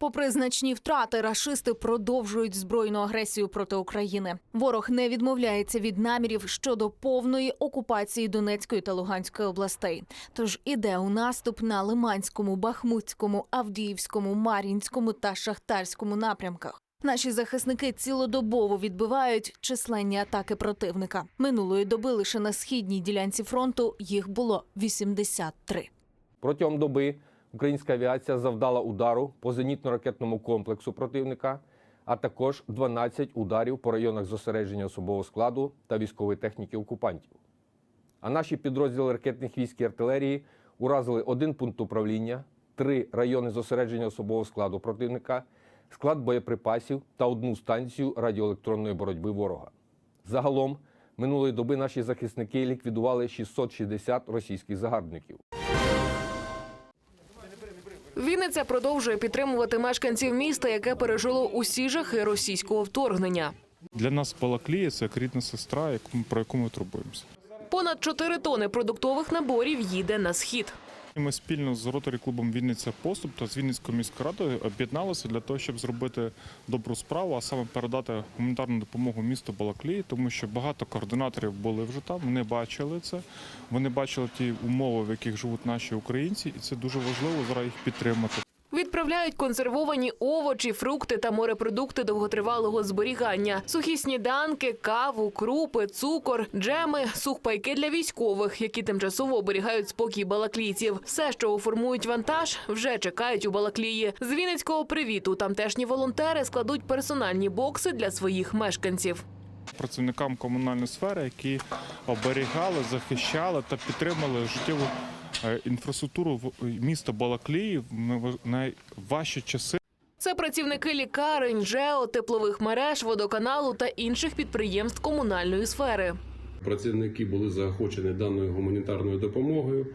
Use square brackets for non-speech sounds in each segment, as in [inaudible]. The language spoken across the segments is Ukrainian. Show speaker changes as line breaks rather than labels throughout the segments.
Попри значні втрати, рашисти продовжують збройну агресію проти України. Ворог не відмовляється від намірів щодо повної окупації Донецької та Луганської областей. Тож іде у наступ на Лиманському, Бахмутському, Авдіївському, Мар'їнському та Шахтарському напрямках. Наші захисники цілодобово відбивають численні атаки противника. Минулої доби лише на східній ділянці фронту їх було 83.
Протягом доби українська авіація завдала удару по зенітно-ракетному комплексу противника, а також 12 ударів по районах зосередження особового складу та військової техніки окупантів. А наші підрозділи ракетних військ і артилерії уразили один пункт управління, три райони зосередження особового складу противника, склад боєприпасів та одну станцію радіоелектронної боротьби ворога. Загалом минулої доби наші захисники ліквідували 660 російських загарбників.
Вінниця продовжує підтримувати мешканців міста, яке пережило усі жахи російського вторгнення.
Для нас Балаклія це як рідна сестра, про яку ми турбуємося.
Понад 4 тони продуктових наборів їде на схід.
Ми спільно з роторі клубом Вінниця Поступ та з Вінницькою міською радою об'єдналися для того, щоб зробити добру справу, а саме передати гуманітарну допомогу місту Балаклії, тому що багато координаторів були вже там. Вони бачили це. Вони бачили ті умови, в яких живуть наші українці, і це дуже важливо зараз їх підтримати.
Відправляють консервовані овочі, фрукти та морепродукти довготривалого зберігання, сухі сніданки, каву, крупи, цукор, джеми, сухпайки для військових, які тимчасово оберігають спокій балаклійців. Все, що оформують вантаж, вже чекають у Балаклії. З Вінницького привіту тамтешні волонтери складуть персональні бокси для своїх мешканців.
Працівникам комунальної сфери, які оберігали, захищали та підтримали життєву інфраструктуру в- міста Балаклії в найважчі часи.
Це працівники лікарень, ЖЕО, теплових мереж, водоканалу та інших підприємств комунальної сфери.
Працівники були заохочені даною гуманітарною допомогою.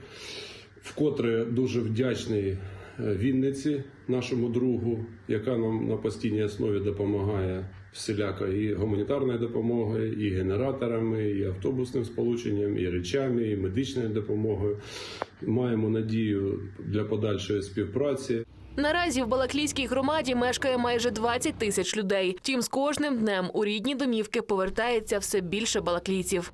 Вкотре дуже вдячний е, Вінниці, нашому другу, яка нам на постійній основі допомагає всіляко і гуманітарною допомогою, і генераторами, і автобусним сполученням, і речами, і медичною допомогою. Маємо надію для подальшої співпраці.
Наразі в Балаклійській громаді мешкає майже 20 тисяч людей. Втім, з кожним днем у рідні домівки повертається все більше балаклійців.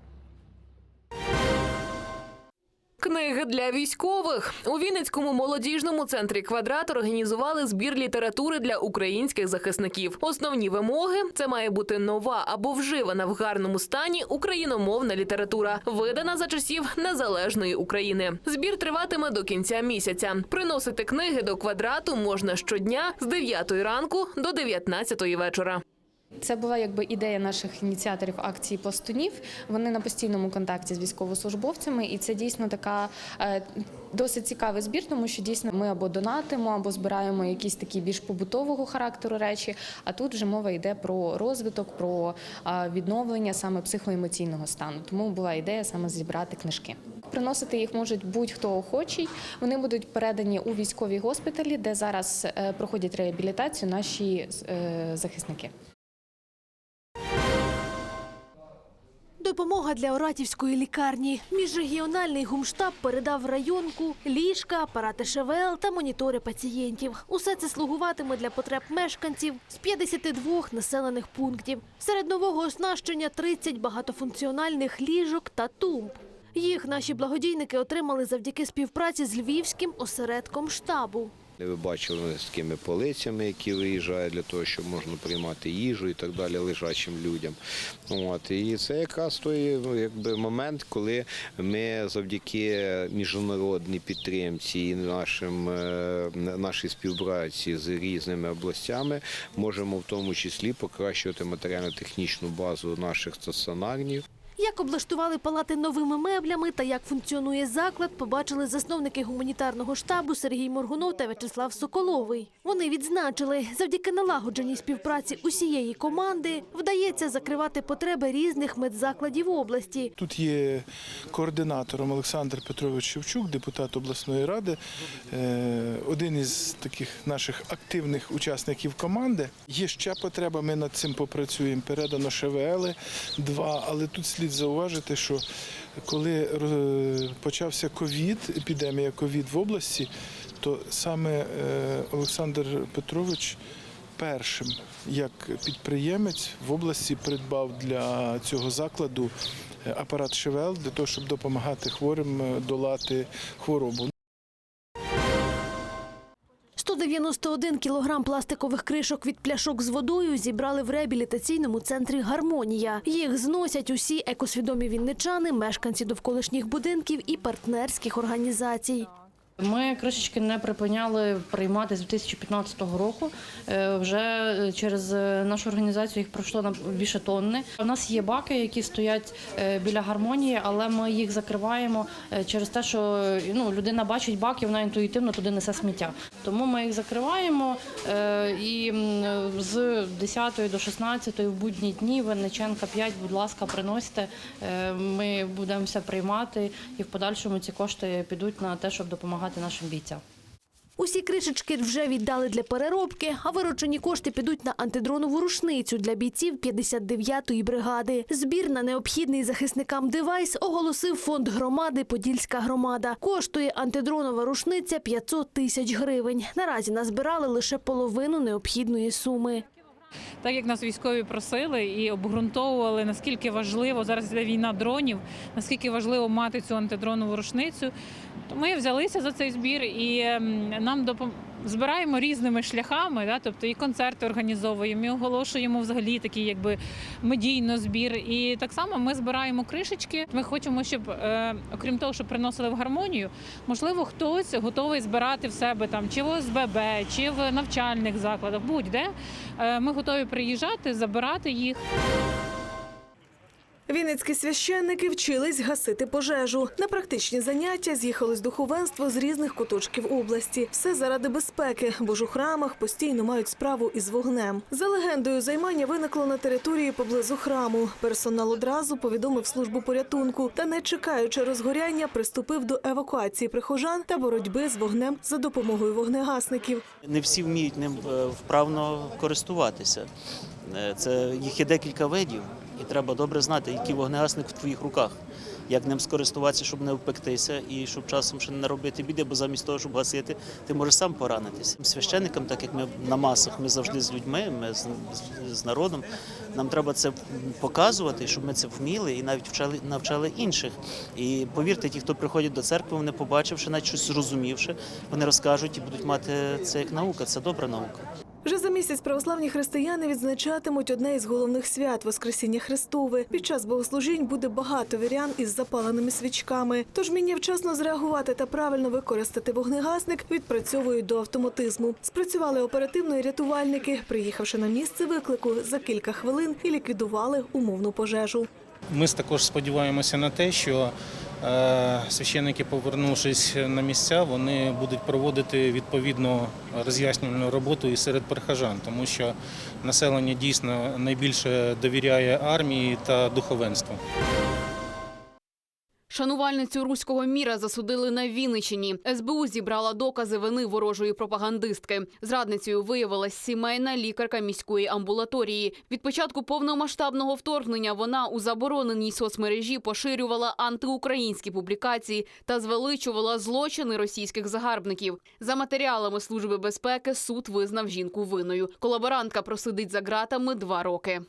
Книги для військових у Вінницькому молодіжному центрі квадрат організували збір літератури для українських захисників. Основні вимоги це має бути нова або вживана в гарному стані україномовна література, видана за часів незалежної України. Збір триватиме до кінця місяця. Приносити книги до квадрату можна щодня з 9 ранку до 19 вечора.
Це була якби ідея наших ініціаторів акції пластунів. Вони на постійному контакті з військовослужбовцями, і це дійсно така е, досить цікавий збір, тому що дійсно ми або донатимо, або збираємо якісь такі більш побутового характеру речі. А тут вже мова йде про розвиток, про відновлення саме психоемоційного стану. Тому була ідея саме зібрати книжки. Приносити їх можуть будь-хто охочий. Вони будуть передані у військові госпіталі, де зараз е, проходять реабілітацію наші е, захисники.
Допомога для Оратівської лікарні. Міжрегіональний гумштаб передав районку, ліжка, апарати ШВЛ та монітори пацієнтів. Усе це слугуватиме для потреб мешканців з 52 населених пунктів. Серед нового оснащення 30 багатофункціональних ліжок та тумб. Їх наші благодійники отримали завдяки співпраці з львівським осередком штабу.
Ви бачили з такими полицями, які виїжджають для того, щоб можна приймати їжу і так далі лежачим людям. От і це якраз той ну, якби момент, коли ми завдяки міжнародній підтримці і нашим е, нашій співпраці з різними областями можемо в тому числі покращувати матеріально-технічну базу наших стаціонарів.
Як облаштували палати новими меблями та як функціонує заклад, побачили засновники гуманітарного штабу Сергій Моргунов та В'ячеслав Соколовий. Вони відзначили, завдяки налагодженій співпраці усієї команди вдається закривати потреби різних медзакладів області.
Тут є координатором Олександр Петрович Шевчук, депутат обласної ради, е, один із таких наших активних учасників команди. Є ще потреба, ми над цим попрацюємо. Передано ШВЛ два, але тут слід зауважити, що коли е, почався ковід, епідемія ковід в області, то саме е, Олександр Петрович першим як підприємець в області придбав для цього закладу е, апарат ШВЛ для того, щоб допомагати хворим долати хворобу.
191 кілограм пластикових кришок від пляшок з водою зібрали в реабілітаційному центрі Гармонія. Їх зносять усі екосвідомі вінничани, мешканці довколишніх будинків і партнерських організацій.
Ми кришечки не припиняли приймати з 2015 року. Е, Вже через е, нашу організацію їх пройшло на більше тонни. У нас є баки, які стоять е, біля гармонії, але ми їх закриваємо е, через те, що ну, людина бачить бак і вона інтуїтивно туди несе сміття. Тому ми їх закриваємо е, і з 10 до 16 в будні дні Винниченка 5, будь ласка, приносите. Е, Ми будемо все приймати і в подальшому ці кошти підуть на те, щоб допомагати нашим бійцям.
Усі кришечки вже віддали для переробки, а виручені кошти підуть на антидронову рушницю для бійців 59-ї бригади. Збір на необхідний захисникам девайс оголосив фонд громади Подільська громада. Коштує антидронова рушниця 500 тисяч гривень. Наразі назбирали лише половину необхідної суми.
Так як нас військові просили і обґрунтовували, наскільки важливо зараз йде війна дронів, наскільки важливо мати цю антидронову рушницю. То ми взялися за цей збір і ем, нам допом... збираємо різними шляхами, да, тобто і концерти організовуємо, і оголошуємо взагалі такий якби медійно збір. І так само ми збираємо кришечки. Ми хочемо, щоб е, окрім того, що приносили в гармонію, можливо, хтось готовий збирати в себе там чи в ОСББ, чи в навчальних закладах, будь-де. Е, Ми готові приїжджати, забирати їх.
Вінницькі священники вчились гасити пожежу. На практичні заняття з'їхалось духовенство з різних куточків області. Все заради безпеки, бо ж у храмах постійно мають справу із вогнем. За легендою, займання виникло на території поблизу храму. Персонал одразу повідомив службу порятунку та, не чекаючи розгоряння, приступив до евакуації прихожан та боротьби з вогнем за допомогою вогнегасників.
Не всі вміють ним е, вправно користуватися. Е, Це їх є декілька видів, і треба добре знати, який вогнегасник в твоїх руках, як ним скористуватися, щоб не впектися, і щоб часом ще не наробити біди, бо замість того, щоб гасити, ти можеш сам поранитися. Священникам, так як ми на масах, ми завжди з людьми, ми з народом. Нам треба це показувати, щоб ми це вміли і навіть вчали навчали інших. І повірте, ті, хто приходять до церкви, вони побачивши, навіть щось зрозумівши, вони розкажуть і будуть мати це як наука. Це добра наука.
Вже за місяць православні християни відзначатимуть одне із головних свят Воскресіння Христове. Під час богослужінь буде багато вірян із запаленими свічками. Тож мені вчасно зреагувати та правильно використати вогнегасник відпрацьовують до автоматизму. Спрацювали оперативно і рятувальники, приїхавши на місце виклику за кілька хвилин і ліквідували умовну пожежу.
Ми також сподіваємося на те, що е, священники, повернувшись на місця, вони будуть проводити відповідну роз'яснювальну роботу і серед прихожан, тому що населення дійсно найбільше довіряє армії та духовенству.
Шанувальницю руського міра засудили на Вінничині. СБУ зібрала докази вини ворожої пропагандистки. Зрадницею виявилась сімейна лікарка міської амбулаторії. Від початку повномасштабного вторгнення вона у забороненій соцмережі поширювала антиукраїнські публікації та звеличувала злочини російських загарбників. За матеріалами служби безпеки суд визнав жінку винною. Колаборантка просидить за ґратами два роки.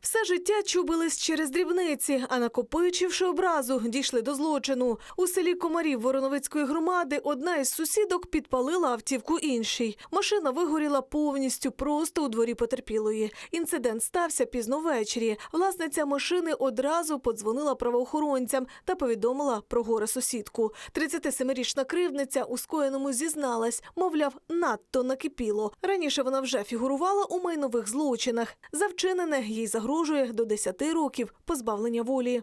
Все життя чубились через дрібниці, а накопичивши образу, дійшли до злочину. У селі Комарів Вороновицької громади одна із сусідок підпалила автівку іншій. Машина вигоріла повністю просто у дворі потерпілої. Інцидент стався пізно ввечері. Власниця машини одразу подзвонила правоохоронцям та повідомила про горе сусідку. 37-річна кривдниця у скоєному зізналась, мовляв, надто накипіло. Раніше вона вже фігурувала у майнових злочинах. За вчинене їй загрожує до 10 років позбавлення волі.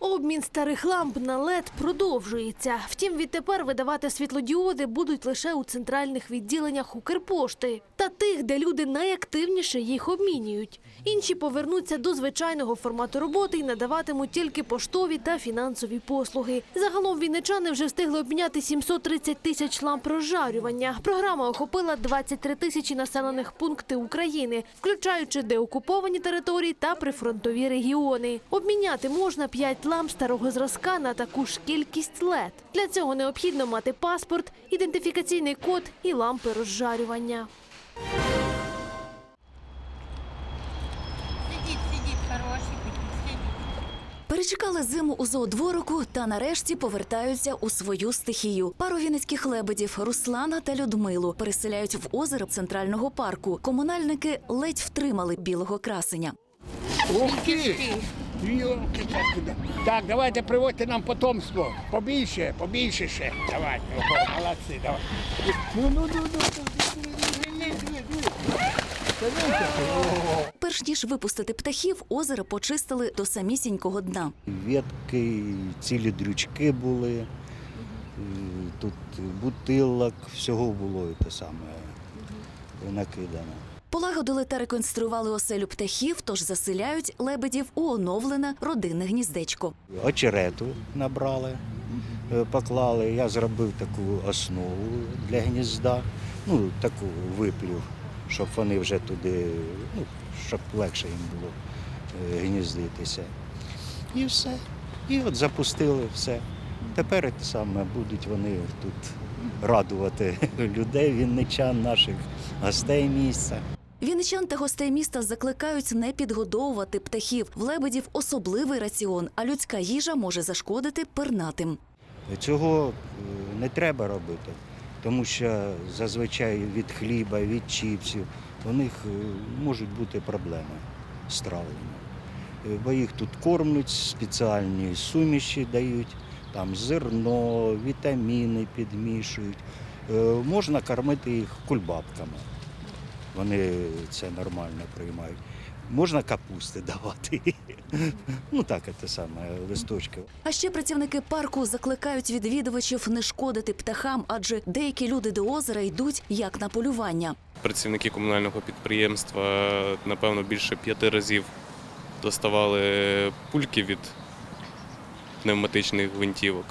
Обмін старих ламп на LED продовжується. Втім, відтепер видавати світлодіоди будуть лише у центральних відділеннях Укрпошти. та тих, де люди найактивніше їх обмінюють. Інші повернуться до звичайного формату роботи і надаватимуть тільки поштові та фінансові послуги. Загалом вінничани вже встигли обміняти 730 тисяч ламп розжарювання. Програма охопила 23 тисячі населених пунктів України, включаючи деокуповані території та прифронтові регіони. Обміняти можна 5 ламп старого зразка на таку ж кількість LED. Для цього необхідно мати паспорт, ідентифікаційний код і лампи розжарювання.
Перечекали зиму у зоодворику та нарешті повертаються у свою стихію. Пару вінницьких лебедів Руслана та Людмилу переселяють в озеро центрального парку. Комунальники ледь втримали білого красеня.
Ух ти! Йолки Так, давайте приводьте нам потомство. Побільше, побільше ще. Давайте. Молодці, давай. Ну, ну, ну, ну.
Перш ніж випустити птахів, озеро почистили до самісінького дна.
Ветки, цілі дрючки були, тут бутилок, всього було і те саме накидано.
Полагодили та реконструювали оселю птахів, тож заселяють лебедів у оновлене родинне гніздечко.
Очерету набрали, е, поклали. Я зробив таку основу для гнізда, ну таку виплюв, щоб вони вже туди, ну, щоб легше їм було е, гніздитися. І все. І от запустили все. Тепер саме будуть вони тут радувати [laughs] людей, вінничан, наших гостей місця.
Вінничан та гостей міста закликають не підгодовувати птахів. В лебедів особливий раціон, а людська їжа може зашкодити пернатим.
Цього е, не треба робити, тому що зазвичай від хліба, від чіпсів у них е, можуть бути проблеми з травленням. Е, Бо їх тут кормлять, спеціальні суміші дають, там зерно, вітаміни підмішують. Можна кормити їх кульбабками. Вони це нормально приймають. Можна капусти [laughs] давати. Ну так, це саме листочки.
А ще працівники парку закликають відвідувачів не шкодити птахам, адже деякі люди до озера йдуть як на полювання.
Працівники комунального підприємства, напевно, більше п'яти разів доставали пульки від пневматичних гвинтівок.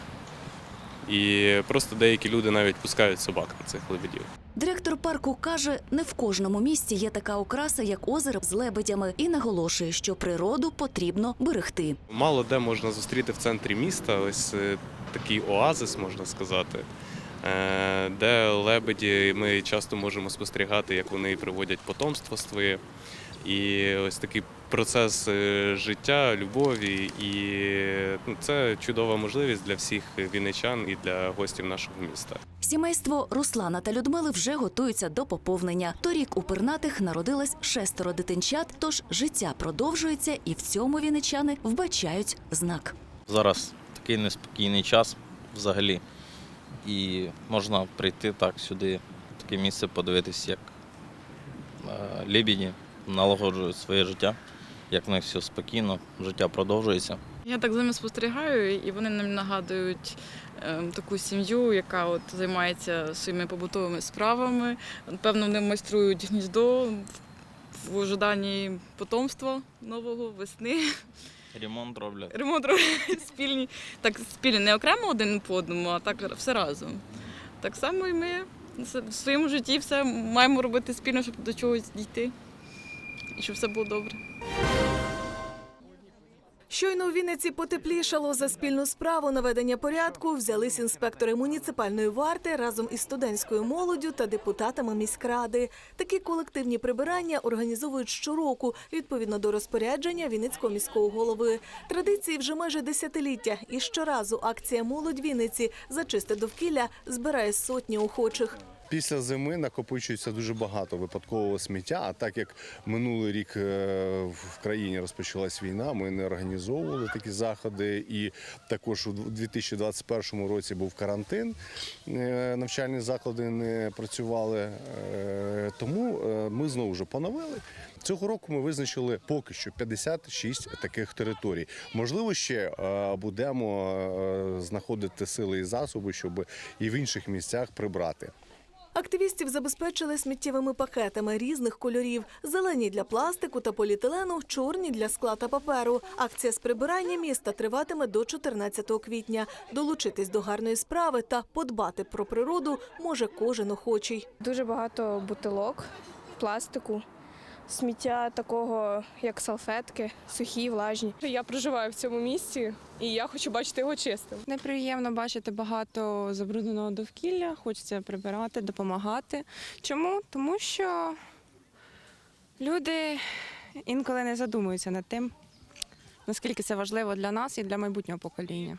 І просто деякі люди навіть пускають собак на цих лебедів.
Директор парку каже, не в кожному місті є така окраса, як озеро з лебедями, і наголошує, що природу потрібно берегти.
Мало де можна зустріти в центрі міста ось е, такий оазис, можна сказати, е, де лебеді ми часто можемо спостерігати, як вони приводять потомство своє. І ось такий процес е, життя, любові, і ну, це чудова можливість для всіх вінничан і для гостів нашого міста.
Сімейство Руслана та Людмили вже готуються до поповнення. Торік у пернатих народилось шестеро дитинчат, тож життя продовжується, і в цьому вінничани вбачають знак.
Зараз такий неспокійний час взагалі. І можна прийти так сюди, в таке місце, подивитись, як е, лебеді налагоджують своє життя, як в них все спокійно, життя продовжується.
Я так за ними спостерігаю, і вони нам нагадують е, таку сім'ю, яка от займається своїми побутовими справами. Певно, вони майструють гніздо в ожиданні потомства нового весни.
Ремонт роблять.
Ремонт роблять спільні, так спільні, не окремо один по одному, а так все разом. Так само і ми в своєму житті все маємо робити спільно, щоб до чогось дійти. І щоб все було добре.
Щойно у Вінниці потеплішало за спільну справу наведення порядку. Взялись інспектори муніципальної варти разом із студентською молоддю та депутатами міськради. Такі колективні прибирання організовують щороку відповідно до розпорядження Вінницького міського голови. Традиції вже майже десятиліття. І щоразу акція Молодь Вінниці зачисти довкілля збирає сотні охочих.
Після зими накопичується дуже багато випадкового сміття. А так як минулий рік е, в країні розпочалась війна, ми не організовували такі заходи. І також у 2021 році був карантин. е, Навчальні заклади не працювали. Е, Тому ми знову ж поновили. Цього року ми визначили поки що 56 таких територій. Можливо, ще будемо знаходити сили і засоби, щоб і в інших місцях прибрати.
Активістів забезпечили сміттєвими пакетами різних кольорів: зелені для пластику та поліетилену, чорні для скла та паперу. Акція з прибирання міста триватиме до 14 квітня. Долучитись до гарної справи та подбати про природу може кожен охочий.
Дуже багато бутилок, пластику, сміття такого, як салфетки, сухі, влажні. Я проживаю в цьому місці і я хочу бачити його чистим.
Неприємно бачити багато забрудненого довкілля, хочеться прибирати, допомагати. Чому? Тому що люди інколи не задумуються над тим, наскільки це важливо для нас і для майбутнього покоління.